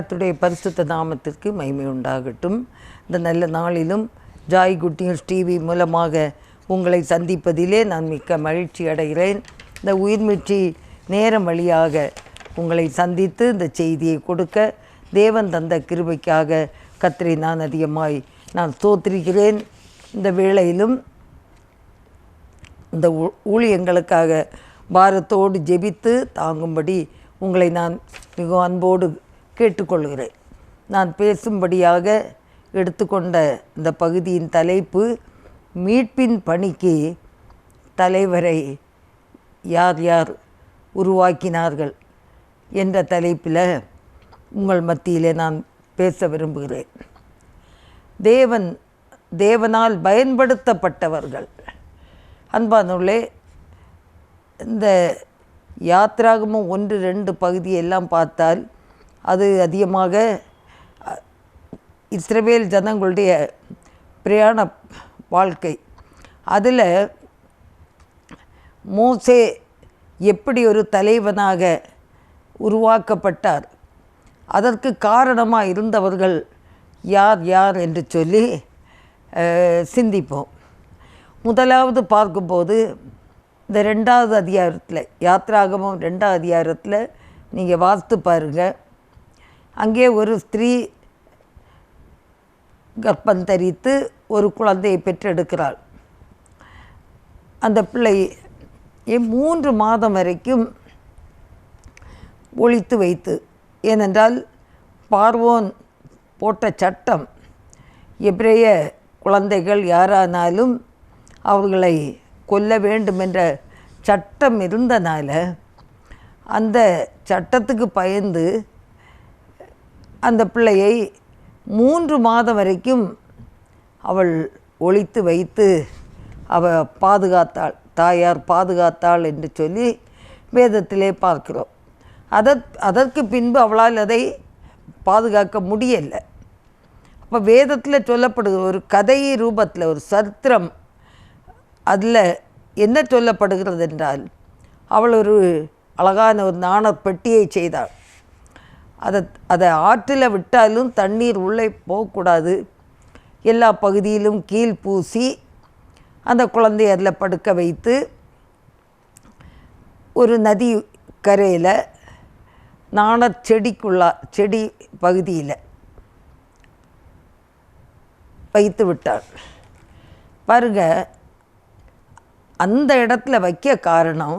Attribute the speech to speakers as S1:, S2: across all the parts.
S1: கத்துடைய பரிசுத்த நாமத்திற்கு மகிமை உண்டாகட்டும். இந்த நல்ல நாளிலும் ஜாய் குட் நியூஸ் டிவி மூலமாக உங்களை சந்திப்பதிலே நான் மிக்க மகிழ்ச்சி அடைகிறேன். இந்த உயிர்மிச்சி நேரம் வழியாக உங்களை சந்தித்து இந்த செய்தியை கொடுக்க தேவன் தந்த கிருபைக்காக கத்திரை நான் அதிகமாய் நான் ஸ்தோத்திரிக்கிறேன். இந்த வேளையிலும் இந்த ஊ- ஊழியங்களுக்காக பாரத்தோடு ஜெபித்து தாங்கும்படி உங்களை நான் மிகவும் அன்போடு கேட்டுக்கொள்கிறேன். நான் பேசும்படியாக எடுத்துக்கொண்ட இந்த பகுதியின் தலைப்பு மீட்பின் பணிக்கு தலைவரை யார் யார் உருவாக்கினார்கள் என்ற தலைப்பில் உங்கள் மத்தியிலே நான் பேச விரும்புகிறேன். தேவன் தேவனால் பயன்படுத்தப்பட்டவர்கள். அன்பானுள்ளே இந்த யாத்ராகமும் ஒன்று ரெண்டு பகுதியெல்லாம் பார்த்தால் அது அதிகமாக இஸ்ரவேல் ஜனங்களுடைய பிரயாண வாழ்க்கை. அதில் மோசே எப்படி ஒரு தலைவனாக உருவாக்கப்பட்டார்? அதற்கு காரணமாக இருந்தவர்கள் யார் யார் என்று சொல்லி சிந்திப்போம். முதலாவது பார்க்கும்போது இந்த ரெண்டாவது அதிகாரத்தில் யாத்ராகமும் ரெண்டாவது அதிகாரத்தில் நீங்கள் வாஸ்து பாருங்கள் அங்கே ஒரு ஸ்திரீ கர்ப்பம் தரித்து ஒரு குழந்தையை பெற்றெடுக்கிறாள். அந்த பிள்ளை மூன்று மாதம் வரைக்கும் ஒழித்து வைத்து ஏனென்றால் பார்வோன் போட்ட சட்டம் எபிரேய குழந்தைகள் யாரானாலும் அவர்களை கொல்ல வேண்டும் என்ற சட்டம் இருந்தனால அந்த சட்டத்துக்கு பயந்து அந்த பிள்ளையை மூன்று மாதம் வரைக்கும் அவள் ஒழித்து வைத்து அவ பாதுகாத்தாள் தாயார் பாதுகாத்தாள் என்று சொல்லி வேதத்திலே பார்க்கிறோம். அதற் அதற்கு பின்பு அவளால் அதை பாதுகாக்க முடியலை. அப்போ வேதத்தில் சொல்லப்படுகிற ஒரு கதை ரூபத்தில் ஒரு சரித்திரம் அதில் என்ன சொல்லப்படுகிறது என்றால் அவள் ஒரு அழகான ஒரு நாணப்பெட்டியை செய்தாள். அதை அதை ஆற்றில் விட்டாலும் தண்ணீர் உள்ளே போகக்கூடாது. எல்லா பகுதியிலும் கீழ் பூசி அந்த குழந்தைய அதில் படுக்க வைத்து ஒரு நதி கரையில் நாணற் செடிக்குள்ளா செடி பகுதியில் வைத்து விட்டார் பாருங்க அந்த இடத்துல வைக்க காரணம்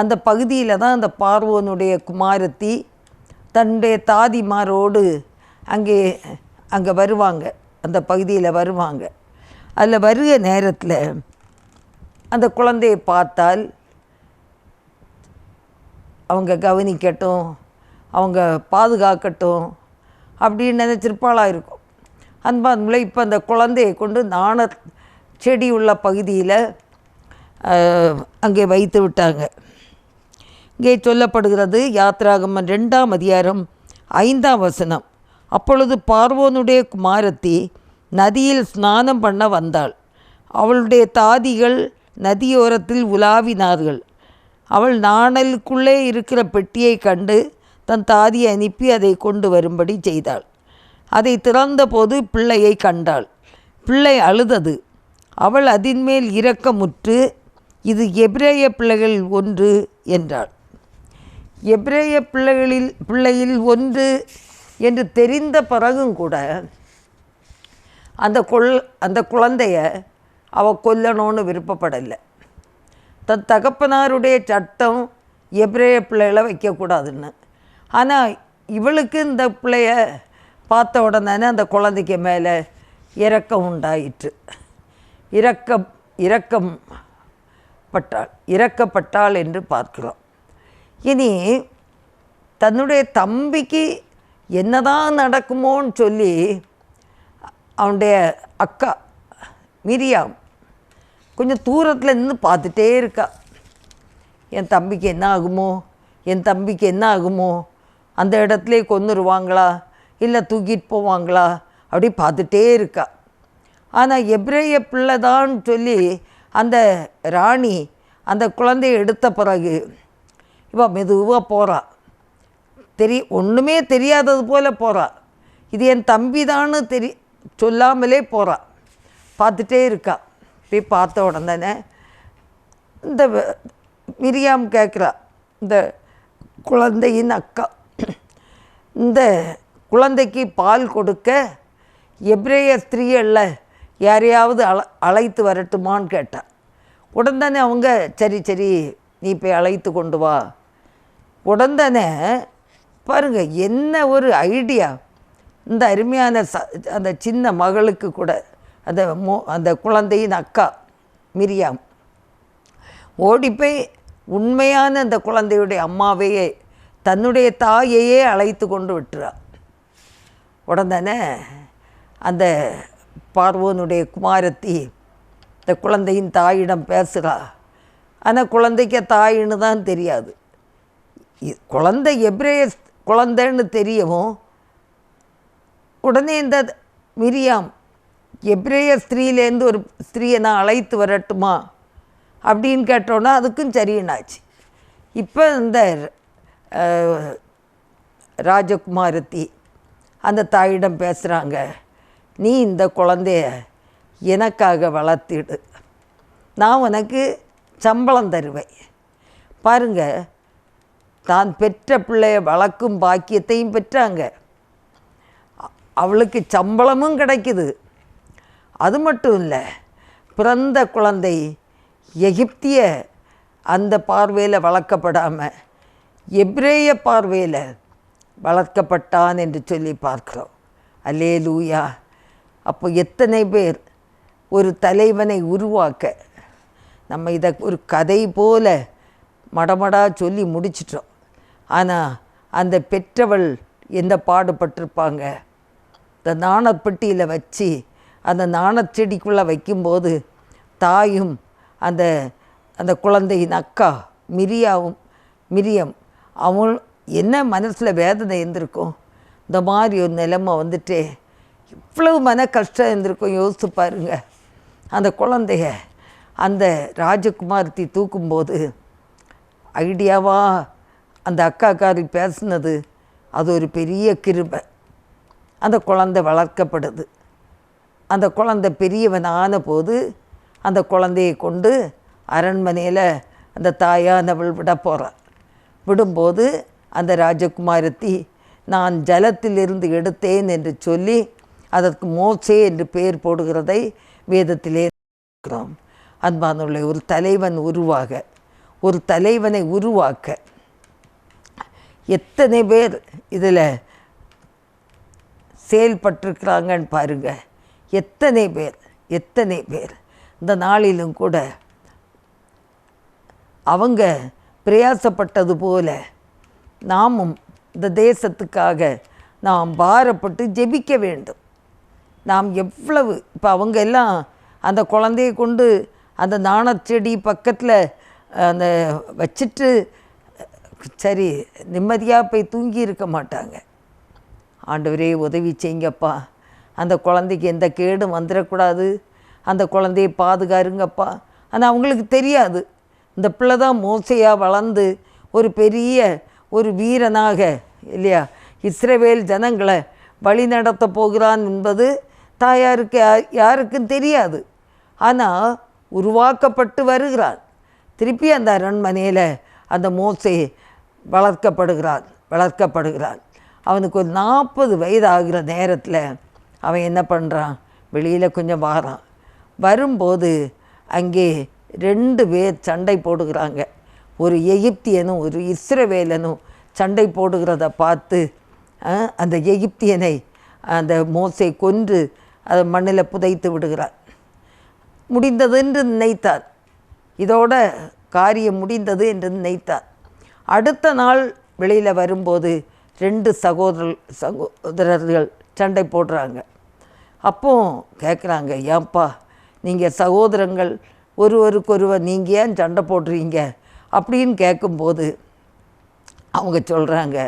S1: அந்த பகுதியில் தான் அந்த பார்வோனுடைய குமாரத்தி தன்னுடைய தாதிமாரோடு அங்கே அங்கே வருவாங்க. அந்த பகுதியில் வருவாங்க. அதில் வருக நேரத்தில் அந்த குழந்தையை பார்த்தால் அவங்க கவனிக்கட்டும் அவங்க பாதுகாக்கட்டும் அப்படின்னு நினச்சிருப்பாளாக இருக்கும். அன்பான்முலை இப்போ அந்த குழந்தையை கொண்டு நாண செடி உள்ள பகுதியில் அங்கே வைத்து விட்டாங்க. இங்கே சொல்லப்படுகிறது யாத்ராகமன் ரெண்டாம் அதிகாரம் ஐந்தாம் வசனம். அப்பொழுது பார்வோனுடைய குமாரத்தி நதியில் ஸ்நானம் பண்ண வந்தாள். அவளுடைய தாதிகள் நதியோரத்தில் உலாவினார்கள். அவள் நாணலுக்குள்ளே இருக்கிற பெட்டியை கண்டு தன் தாதியை அனுப்பி அதை கொண்டு வரும்படி செய்தாள். அதை திறந்தபோது பிள்ளையை கண்டாள். பிள்ளை அழுதது. அவள் அதின்மேல் இரக்கமுற்று இது எபிரேய பிள்ளைகள் ஒன்று என்றாள். எபிரேய பிள்ளைகளில் பிள்ளையில் ஒன்று என்று தெரிந்த பிறகும் கூட அந்த கொள் அந்த குழந்தைய அவ கொல்லணும்னு விருப்பப்படலை. தன் தகப்பனாருடைய சட்டம் எபிரேய பிள்ளைகளை வைக்கக்கூடாதுன்னு ஆனால் இவளுக்கு இந்த பிள்ளைய பார்த்த உடனே அந்த குழந்தைக்கு மேலே இரக்கம் உண்டாயிற்று. இரக்கம் இரக்கம் பட்டாள் இறக்கப்பட்டாள் என்று பார்க்கிறோம். இனி தன்னுடைய தம்பிக்கு என்னதான் நடக்குமோன்னு சொல்லி அவனுடைய அக்கா மிரியாம் கொஞ்சம் தூரத்தில் நின்று பார்த்துட்டே இருக்கா. என் தம்பிக்கு என்ன ஆகுமோ? என் தம்பிக்கு என்ன ஆகுமோ? அந்த இடத்துல கொன்னுருவாங்களா? இல்லை தூக்கிட்டு போவாங்களா? அப்படி பார்த்துட்டே இருக்கா. ஆனால் எப்ரேய பிள்ளைதான்னு சொல்லி அந்த ராணி அந்த குழந்தையை எடுத்த பிறகு இப்போ மெதுவாக போகிறா தெரிய ஒன்றுமே தெரியாதது போல் போகிறா இது என் தம்பி தான்னு தெரி சொல்லாமலே போகிறா பார்த்துட்டே இருக்கா. போய் பார்த்த உடனே இந்த மிரியாம் கேட்குறா இந்த குழந்தையின் அக்கா. இந்த குழந்தைக்கு பால் கொடுக்க எப்ரேய ஸ்திரீகளில் யாரையாவது அழ அழைத்து வரட்டுமான்னு கேட்டான் உடனே அவங்க சரி சரி நீ போய் அழைத்து கொண்டு வா. உடனே பாருங்க என்ன ஒரு ஐடியா. இந்த அருமையான ச அந்த சின்ன மகளுக்கு கூட அந்த மோ அந்த குழந்தையின் அக்கா மிரியாம். ஓடி போய் உண்மையான அந்த குழந்தையுடைய அம்மாவையே தன்னுடைய தாயையே அழைத்து கொண்டு விட்டுறா. உடனே அந்த பார்வோனுடைய குமாரத்தி இந்த குழந்தையின் தாயிடம் பேசுகிறா ஆனால் குழந்தைக்கு தாயின்னு தான் தெரியாது. குழந்தை எப்ரேய குழந்தைன்னு தெரியவும் உடனே இந்த மிரியாம் எப்ரேய ஸ்திரீலேருந்து ஒரு ஸ்திரீயை நான் அழைத்து வரட்டுமா? அப்படின்னு கேட்டோன்னா அதுக்கும் சரியினாச்சு இப்போ இந்த ராஜகுமாரத்தி அந்த தாயிடம் பேசுகிறாங்க நீ இந்த குழந்தைய எனக்காக வளர்த்திடு. நான் உனக்கு சம்பளம் தருவேன். பாருங்கள் தான் பெற்ற பிள்ளைய வளர்க்கும் பாக்கியத்தையும் பெற்றாங்க. அவளுக்கு சம்பளமும் கிடைக்குது. அது மட்டும் இல்லை பிறந்த குழந்தை எகிப்திய அந்த பார்வையில் வளர்க்கப்படாமல் எப்ரேய பார்வையில் வளர்க்கப்பட்டான் என்று சொல்லி பார்க்கிறோம். அல்லே லூயா அப்போ எத்தனை பேர் ஒரு தலைவனை உருவாக்க நம்ம இதை ஒரு கதை போல மடமடா சொல்லி முடிச்சிட்டோம். ஆனால் அந்த பெற்றவள் எந்த பாடுபட்டிருப்பாங்க? இந்த நாணப்பெட்டியில் வச்சு அந்த நாணச்செடிக்குள்ளே வைக்கும்போது தாயும் அந்த அந்த குழந்தையின் அக்கா மிரியாவும் மிரியம் அவள் என்ன மனசில் வேதனை இருந்திருக்கும்? இந்த மாதிரி ஒரு நிலைமை வந்துட்டே இவ்வளவு மன கஷ்டம் இருந்திருக்கும் யோசித்து பாருங்க. அந்த குழந்தைய அந்த ராஜகுமார்த்தி தூக்கும்போது ஐடியாவாக அந்த அக்காக்காரி பேசுனது அது ஒரு பெரிய கிருபை. அந்த குழந்தை வளர்க்கப்படுது. அந்த குழந்தை பெரியவன் ஆன போது அந்த குழந்தையை கொண்டு அரண்மனையில் அந்த தாயானவள் விட போகிறாள் விடும்போது அந்த ராஜகுமாரத்தி நான் ஜலத்திலிருந்து எடுத்தேன் என்று சொல்லி அதற்கு மோசே என்று பெயர் போடுகிறதை வேதத்திலே இருக்கிறோம். அன்பானுள்ள ஒரு தலைவன் உருவாக ஒரு தலைவனை உருவாக்க எத்தனை பேர் இதில் செயல்பட்டிருக்கிறாங்கன்னு பாருங்க. எத்தனை பேர் எத்தனை பேர். இந்த நாளிலும் கூட அவங்க பிரயாசப்பட்டது போல நாமும் இந்த தேசத்துக்காக நாம் பாரப்பட்டு ஜெபிக்க வேண்டும். நாம் எவ்வளவு இப்போ அவங்க எல்லாம் அந்த குழந்தையை கொண்டு அந்த நாணச்செடி பக்கத்தில் அந்த வச்சுட்டு சரி நிம்மதியாக போய் தூங்கி இருக்க மாட்டாங்க. ஆண்டவரே உதவி செய்யுங்கப்பா. அந்த குழந்தைக்கு எந்த கேடும் வந்துடக்கூடாது அந்த குழந்தையை பாதுகாருங்கப்பா. ஆனால் அவங்களுக்கு தெரியாது. இந்த பிள்ளை தான் மோசையாக வளர்ந்து ஒரு பெரிய ஒரு வீரனாக இல்லையா? இஸ்ரவேல் ஜனங்களை வழி நடத்த போகிறான் என்பது தாயாருக்கு யாருக்கும் தெரியாது. ஆனால் உருவாக்கப்பட்டு வருகிறான் திருப்பி அந்த அரண்மனையில் அந்த மோசை வளர்க்கப்படுகிறான் வளர்க்கப்படுகிறான் அவனுக்கு ஒரு நாற்பது வயது ஆகிற நேரத்தில் அவன் என்ன பண்ணுறான் வெளியில் கொஞ்சம் வாரான். வரும்போது அங்கே ரெண்டு பேர் சண்டை போடுகிறாங்க. ஒரு எகிப்தியனும் ஒரு இஸ்ரவேலனும் சண்டை போடுகிறத பார்த்து அந்த எகிப்தியனை அந்த மோசை கொன்று அதை மண்ணில் புதைத்து விடுகிறான் முடிந்தது என்று நினைத்தார். இதோட காரியம் முடிந்தது என்று நினைத்தார். அடுத்த நாள் வெளியில் வரும்போது ரெண்டு சகோதர சகோதரர்கள் சண்டை போடுறாங்க. அப்போ கேட்குறாங்க ஏன்பா நீங்கள் சகோதரங்கள் ஒருவருக்கொருவர் நீங்கள் ஏன் சண்டை போடுறீங்க? அப்படின்னு கேட்கும்போது அவங்க சொல்கிறாங்க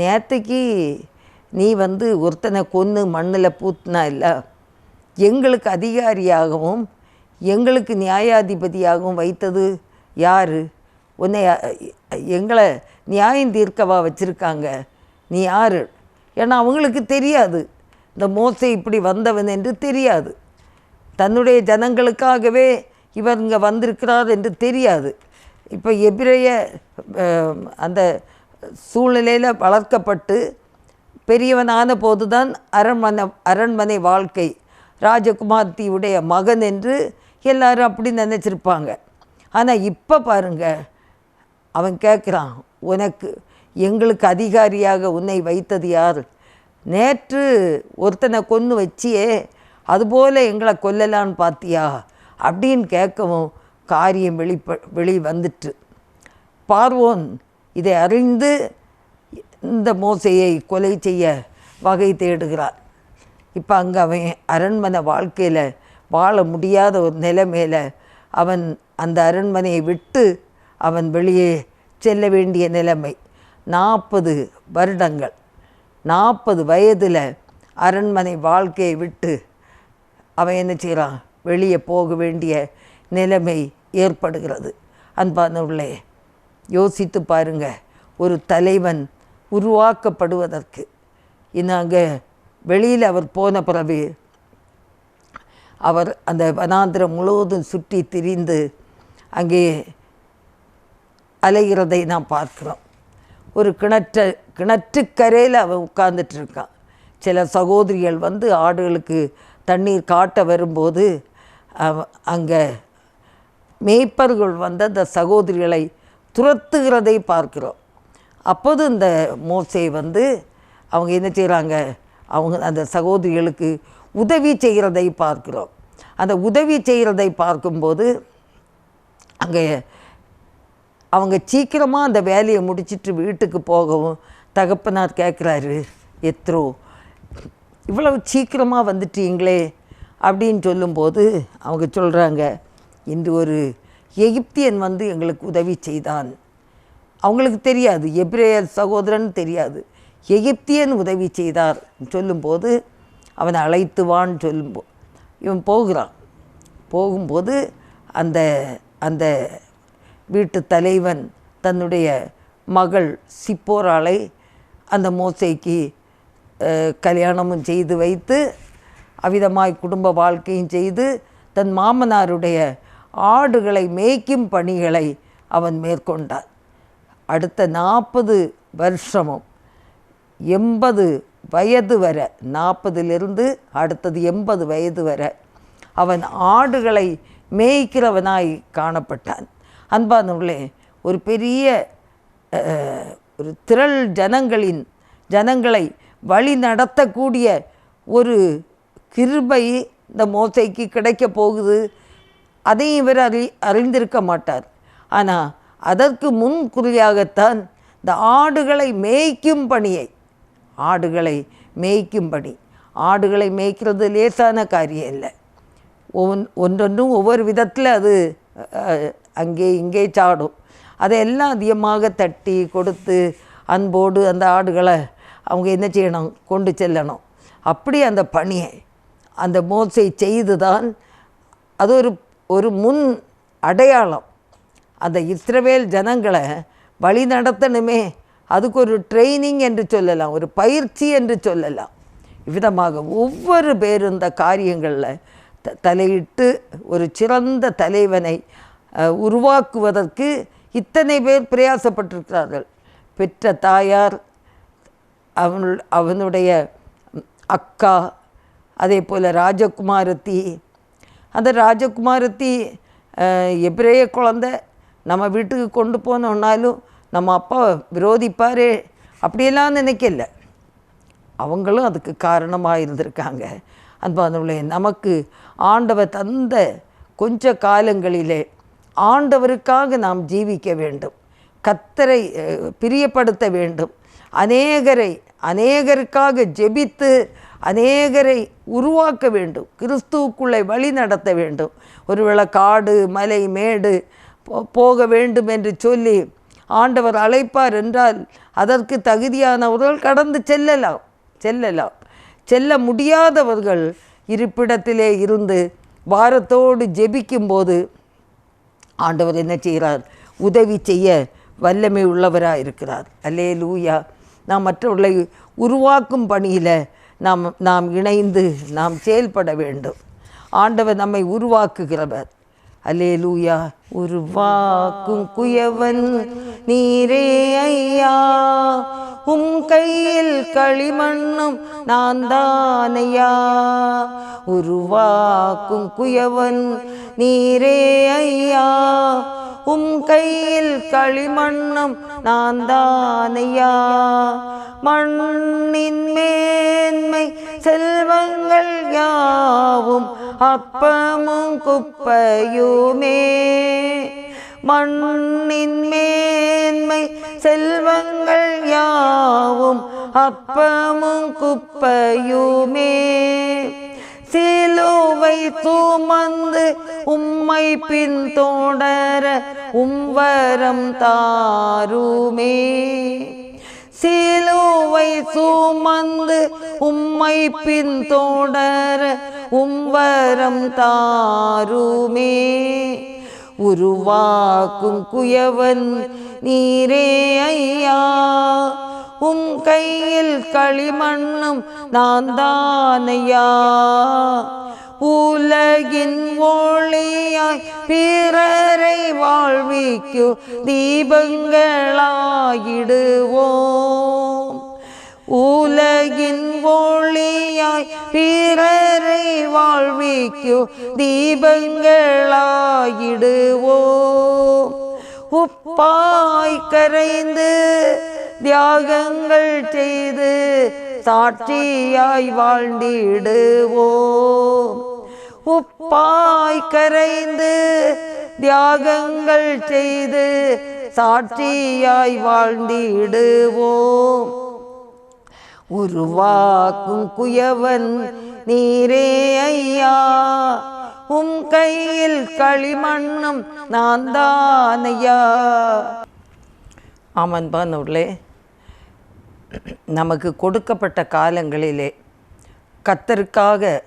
S1: நேற்றுக்கு நீ வந்து ஒருத்தனை கொன்று மண்ணில் பூத்தினா இல்லை எங்களுக்கு அதிகாரியாகவும் எங்களுக்கு நியாயாதிபதியாகவும் வைத்தது யார்? உன்னை எங்களை நியாயம் தீர்க்கவா வச்சுருக்காங்க? நீ யார்? ஏன்னா அவங்களுக்கு தெரியாது. இந்த மோசை இப்படி வந்தவன் என்று தெரியாது. தன்னுடைய ஜனங்களுக்காகவே இவர் இங்கே வந்திருக்கிறார் என்று தெரியாது. இப்போ எபிரைய அந்த சூழ்நிலையில் வளர்க்கப்பட்டு பெரியவனான போது தான் அரண்மனை அரண்மனை வாழ்க்கை. ராஜகுமார்த்தியுடைய மகன் என்று எல்லாரும் அப்படி நினச்சிருப்பாங்க. ஆனால் இப்போ பாருங்கள் அவன் கேட்குறான் உனக்கு எங்களுக்கு அதிகாரியாக உன்னை வைத்தது யார்? நேற்று ஒருத்தனை கொன்று வச்சியே அதுபோல் எங்களை கொல்லலான்னு பார்த்தியா? அப்படின்னு கேட்கவும் காரியம் வெளிப்ப வெளி வந்துட்டு. பார்வோன் இதை அறிந்து இந்த மோசையை கொலை செய்ய வகை தேடுகிறார். இப்போ அங்கே அவன் அரண்மனை வாழ்க்கையில் வாழ முடியாத ஒரு நிலைமையில் அவன் அந்த அரண்மனையை விட்டு அவன் வெளியே செல்ல வேண்டிய நிலைமை. நாற்பது வருடங்கள். நாற்பது வயதில் அரண்மனை வாழ்க்கையை விட்டு அவன் என்ன செய்கிறான்? வெளியே போக வேண்டிய நிலைமை ஏற்படுகிறது. அன்பானவர்களே யோசித்து பாருங்க. ஒரு தலைவன் உருவாக்கப்படுவதற்கு. அங்கே வெளியில் அவர் போன பிறகு அவர் அந்த வனாந்திரம் முழுவதும் சுற்றி திரிந்து அங்கே அலைகிறதை நாம் பார்க்கிறோம். ஒரு கிணற்ற கிணற்றுக்கரையில் அவன் உட்கார்ந்துட்டு இருக்கான் சில சகோதரிகள் வந்து ஆடுகளுக்கு தண்ணீர் காட்ட வரும்போது அவ- அங்கே மேய்ப்பர்கள் வந்து அந்த சகோதரிகளை துரத்துகிறதை பார்க்கிறோம். அப்போது இந்த மோசை வந்து அவங்க என்ன செய்கிறாங்க அவங்க அந்த சகோதரிகளுக்கு உதவி செய்கிறதை பார்க்கிறோம். அந்த உதவி செய்கிறதை பார்க்கும்போது அங்கே அவங்க சீக்கிரமாக அந்த வேலையை முடிச்சிட்டு வீட்டுக்கு போகவும் தகப்பனார் கேட்குறாரு எத்ரோ இவ்வளவு சீக்கிரமாக வந்துட்டீங்களே அப்படின்னு சொல்லும்போது அவங்க சொல்கிறாங்க இன்று ஒரு எகிப்தியன் வந்து எங்களுக்கு உதவி செய்தான். அவங்களுக்கு தெரியாது எப்ரேயர் சகோதரன் தெரியாது எகிப்தியன் உதவி செய்தார் சொல்லும்போது அவனை அழைத்து வான்னு சொல்லும்போ இவன் போகிறான். போகும்போது அந்த அந்த வீட்டு தலைவன் தன்னுடைய மகள் சிப்போராளை அந்த மோசைக்கு கல்யாணமும் செய்து வைத்து அவிதமாய் குடும்ப வாழ்க்கையும் செய்து தன் மாமனாருடைய ஆடுகளை மேய்க்கும் பணிகளை அவன் மேற்கொண்டான். அடுத்த நாற்பது வருஷமும் எண்பது வயது வரை நாற்பதிலிருந்து அடுத்தது எண்பது வயது வரை அவன் ஆடுகளை மேய்க்கிறவனாய் காணப்பட்டான். அன்பானவர்களே ஒரு பெரிய ஒரு திரள் ஜனங்களின் ஜனங்களை வழி நடத்தக்கூடிய ஒரு கிருபை இந்த மோசைக்கு கிடைக்க போகுது. அதையும் இவர் அறி அறிந்திருக்க மாட்டார். ஆனால் அதற்கு முன் குறியாகத்தான் இந்த ஆடுகளை மேய்க்கும் பணியை ஆடுகளை மேய்க்கும் பணி. ஆடுகளை மேய்க்கிறது லேசான காரியம் இல்லை. ஒவ்வொன் ஒன்றொன்றும் ஒவ்வொரு விதத்தில் அது அங்கே இங்கே சாடும். அதையெல்லாம் அதிகமாக தட்டி கொடுத்து அன்போடு அந்த ஆடுகளை அவங்க என்ன செய்யணும்? கொண்டு செல்லணும். அப்படி அந்த பணியை அந்த மோசை செய்து தான் அது ஒரு ஒரு முன் அடையாளம். அந்த இஸ்ரவேல் ஜனங்களை வழி நடத்தணுமே. அதுக்கு ஒரு ட்ரைனிங் என்று சொல்லலாம் ஒரு பயிற்சி என்று சொல்லலாம். இவ்விதமாக ஒவ்வொரு பேரும் இந்த காரியங்களில் தலையிட்டு ஒரு சிறந்த தலைவனை உருவாக்குவதற்கு இத்தனை பேர் பிரயாசப்பட்டிருக்கிறார்கள். பெற்ற தாயார் அவனு அவனுடைய அக்கா அதே போல் ராஜகுமாரத்தி. அந்த ராஜகுமாரத்தி அஹ், குழந்த நம்ம வீட்டுக்கு கொண்டு போனோன்னாலும் நம்ம அப்பா விரோதிப்பார் அப்படியெல்லாம் நினைக்கல. அவங்களும் அதுக்கு காரணமாக இருந்திருக்காங்க அன்பானவர்களே நமக்கு ஆண்டவர் தந்த கொஞ்ச காலங்களிலே ஆண்டவருக்காக நாம் ஜீவிக்க வேண்டும். கத்தரை பிரியப்படுத்த வேண்டும். அநேகரை அநேகருக்காக ஜெபித்து அநேகரை உருவாக்க வேண்டும். கிறிஸ்துவுக்குள்ளே வழி நடத்த வேண்டும். ஒருவேளை காடு மலை மேடு போ- போக வேண்டும் என்று சொல்லி ஆண்டவர் அழைப்பார் என்றால் அதற்கு தகுதியானவர்கள் கடந்து செல்லலாம். செல்லலாம். செல்ல முடியாதவர்கள் இருப்பிடத்திலே இருந்து வாரத்தோடு ஜெபிக்கும்போது ஆண்டவர் என்ன செய்கிறார்? உதவி செய்ய வல்லமை உள்ளவராக இருக்கிறார். அல்லே லூயா நாம் மற்றவர்களை உருவாக்கும் பணியில் நாம் நாம் இணைந்து நாம் செயல்பட வேண்டும். ஆண்டவர் நம்மை உருவாக்குகிறவர். அல்லேலூயா. உருவாக்கும் குயவன் நீரே ஐயா. உம் கையில் களிமண்ணும் நான் தானையா உருவாக்கும் குயவன் நீரே ஐயா. உம் கையில் களிமண்ணும் நான் தானையா மண்ணின் மேன்மை செல்வங்கள் யாவும் அப்பமும் குப்பையுமே. மண்ணின் மேன்மை செல்வங்கள் யாவும் அப்பமும் குப்பையுமே. சிலுவை தூமந்து உம்மை பின்தொடர உம்வரம் தாருமே. சிலுவை சுமந்து உம்மை பின்தொடர உம்வரம் தாருமே. உருவாக்கும் குயவன் நீரே ஐயா. உம் கையில் களிமண்ணும் நான் தானையா உலகின் ஒளியாய் பிறரை வாழ்விக்கு தீபங்களாயிடுவோம் உலகின் ஒளியாய் பிறரை வாழ்விக்கு தீபங்களாயிடுவோம். உப்பாய் கரைந்து தியாகங்கள் செய்து சாட்சியாய் வாழ்ந்திடுவோம். உப்பாய் கரைந்து தியாகங்கள் செய்து சாட்சியாய் வாழ்ந்திடுவோம். உருவாக்கும் குயவன் நீரே ஐயா. உம் கையில் களிமண்ணும் நான் தானையா நூலே நமக்கு கொடுக்கப்பட்ட காலங்களிலே கத்தருக்காக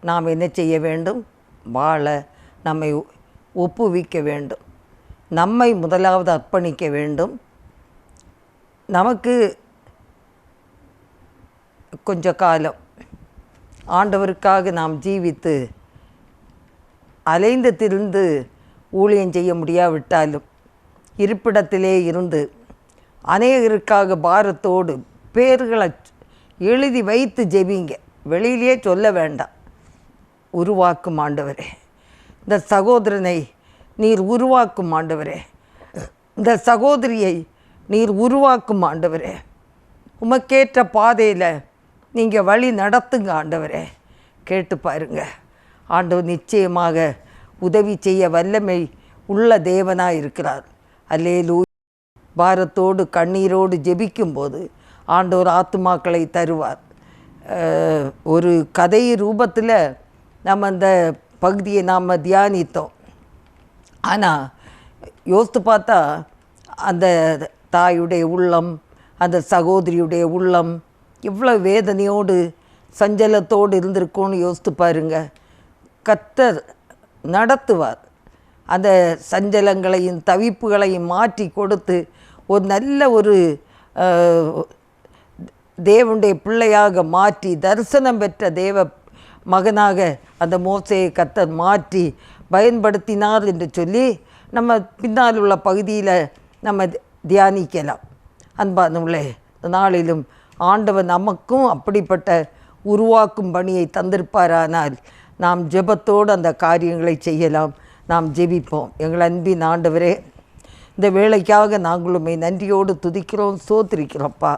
S1: நாம் என்ன செய்ய வேண்டும்? வாழ நம்மை ஒப்புவிக்க வேண்டும். நம்மை முதலாவது அர்ப்பணிக்க வேண்டும். நமக்கு கொஞ்ச காலம் ஆண்டவருக்காக நாம் ஜீவித்து அலைந்து திரிந்து ஊழியம் செய்ய முடியாவிட்டாலும் இருப்பிடத்திலே இருந்து அநேகருக்காக பாரத்தோடு பேர்களை எழுதி வைத்து ஜெபிங்க. வெளியிலே சொல்ல வேண்டாம். உருவாக்கும் ஆண்டவரே இந்த சகோதரனை நீர் உருவாக்கும் ஆண்டவரே இந்த சகோதரியை நீர் உருவாக்கும் ஆண்டவரே. உமக்கேற்ற பாதையில் நீங்கள் வழி நடத்துங்க ஆண்டவரே. கேட்டு பாருங்க. ஆண்டவர் நிச்சயமாக உதவி செய்ய வல்லமை உள்ள தேவனாக இருக்கிறார். அல்லேலூ பாரத்தோடு கண்ணீரோடு ஜெபிக்கும்போது ஆண்டவர் ஆத்துமாக்களை தருவார். ஒரு கதை ரூபத்தில் நம்ம அந்த பகுதியை நாம் தியானித்தோம். ஆனால் யோசித்து பார்த்தா அந்த தாயுடைய உள்ளம் அந்த சகோதரியுடைய உள்ளம் எவ்வளோ வேதனையோடு சஞ்சலத்தோடு இருந்திருக்கோன்னு யோசித்து பாருங்க. கத்தர் நடத்துவார். அந்த சஞ்சலங்களையும் தவிப்புகளையும் மாற்றி கொடுத்து ஒரு நல்ல ஒரு தேவனுடைய பிள்ளையாக மாற்றி தரிசனம் பெற்ற தேவ மகனாக அந்த மோசையை கத்தர் மாற்றி பயன்படுத்தினார் என்று சொல்லி நம்ம பின்னால் உள்ள பகுதியில் நம்ம தியானிக்கலாம். அன்பானவர்களே நாளிலும் ஆண்டவர் நமக்கும் அப்படிப்பட்ட உருவாக்கும் பணியை தந்திருப்பாரானால் நாம் ஜெபத்தோடு அந்த காரியங்களை செய்யலாம். நாம் ஜெபிப்போம். எங்கள் அன்பின் ஆண்டவரே இந்த வேலைக்காக நாங்களுமே நன்றியோடு துதிக்கிறோம் சோத்திரிக்கிறோம்ப்பா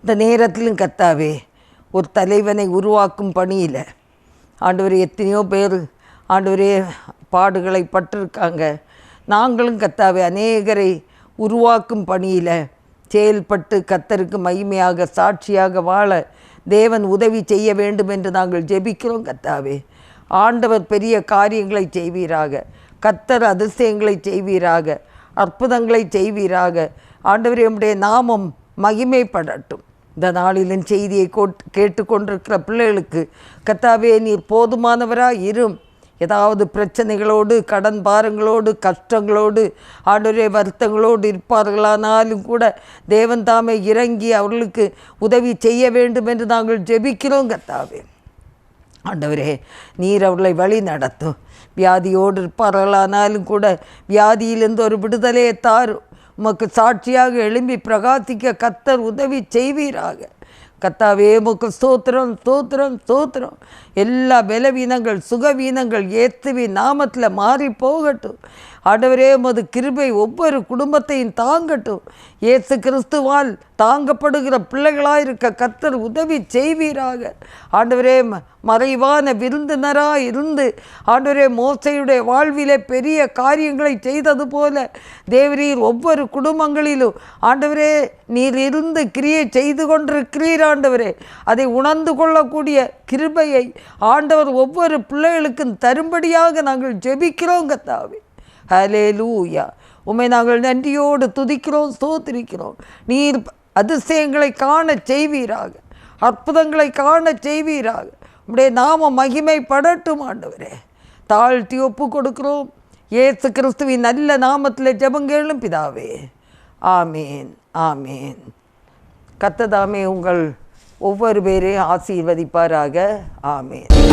S1: இந்த நேரத்திலும் கத்தாவே ஒரு தலைவனை உருவாக்கும் பணியில் ஆண்டவரே எத்தனையோ பேர் ஆண்டவரே பாடுகளை பட்டிருக்காங்க. நாங்களும் கத்தாவே அநேகரை உருவாக்கும் பணியில் செயல்பட்டு கத்தருக்கு மகிமையாக சாட்சியாக வாழ தேவன் உதவி செய்ய வேண்டும் என்று நாங்கள் ஜெபிக்கிறோம் கத்தாவே. ஆண்டவர் பெரிய காரியங்களை செய்வீராக. கத்தர் அதிசயங்களை செய்வீராக. அற்புதங்களை செய்வீராக. ஆண்டவர் நம்முடைய நாமம் மகிமைப்படட்டும். இந்த நாளிலும் செய்தியை கோட் கேட்டுக்கொண்டிருக்கிற பிள்ளைகளுக்கு கத்தாவே நீர் போதுமானவராக இரும். ஏதாவது பிரச்சனைகளோடு கடன் பாரங்களோடு கஷ்டங்களோடு ஆண்டவரே வருத்தங்களோடு இருப்பார்களானாலும் கூட தேவன் தாமே இறங்கி அவர்களுக்கு உதவி செய்ய வேண்டும் என்று நாங்கள் ஜெபிக்கிறோம் கத்தாவே ஆண்டவரே நீர் அவர்களை வழி நடத்தும் வியாதியோடு இருப்பார்களானாலும் கூட வியாதியிலிருந்து ஒரு விடுதலையை தாரும் உமக்கு சாட்சியாக எழும்பி பிரகாசிக்க கத்தர் உதவி செய்வீராக. கத்தாவே உமக்கு ஸ்தோத்திரம் ஸ்தோத்திரம் ஸ்தோத்திரம். எல்லா பலவீனங்கள் சுகவீனங்கள் ஏத்துவி நாமத்தில் மாறி போகட்டும். ஆண்டவரே உமது கிருபை ஒவ்வொரு குடும்பத்தையும் தாங்கட்டும். இயேசு கிறிஸ்துவால் தாங்கப்படுகிற பிள்ளைகளாக இருக்க கத்தர் உதவி செய்வீராக. ஆண்டவரே ம- மறைவான விருந்தினராக இருந்து ஆண்டவரே மோசையுடைய வாழ்விலே பெரிய காரியங்களை செய்தது போல தேவரீர் ஒவ்வொரு குடும்பங்களிலும் ஆண்டவரே நீர் இருந்து கிரியை செய்து கொண்டிருக்கிறீர் ஆண்டவரே. அதை உணர்ந்து கொள்ளக்கூடிய கிருபையை ஆண்டவர் ஒவ்வொரு பிள்ளைகளுக்கும் தரும்படியாக நாங்கள் ஜெபிக்கிறோம் கத்தாவே ஹலே லூயா உண்மை நாங்கள் நன்றியோடு துதிக்கிறோம் சோத்திரிக்கிறோம் நீர் அதிசயங்களை காண செய்வீராக. அற்புதங்களை காண செய்வீராக. உடைய நாம மகிமைப்படட்டும் ஆண்டவரே. தாழ்த்தி ஒப்பு கொடுக்கிறோம். ஏசு கிறிஸ்துவின் நல்ல நாமத்தில் ஜபங்கேளும் பிதாவே. ஆமேன் ஆமேன். கத்ததாமே உங்கள் ஒவ்வொரு பேரையும் ஆசீர்வதிப்பாராக. ஆமேன்.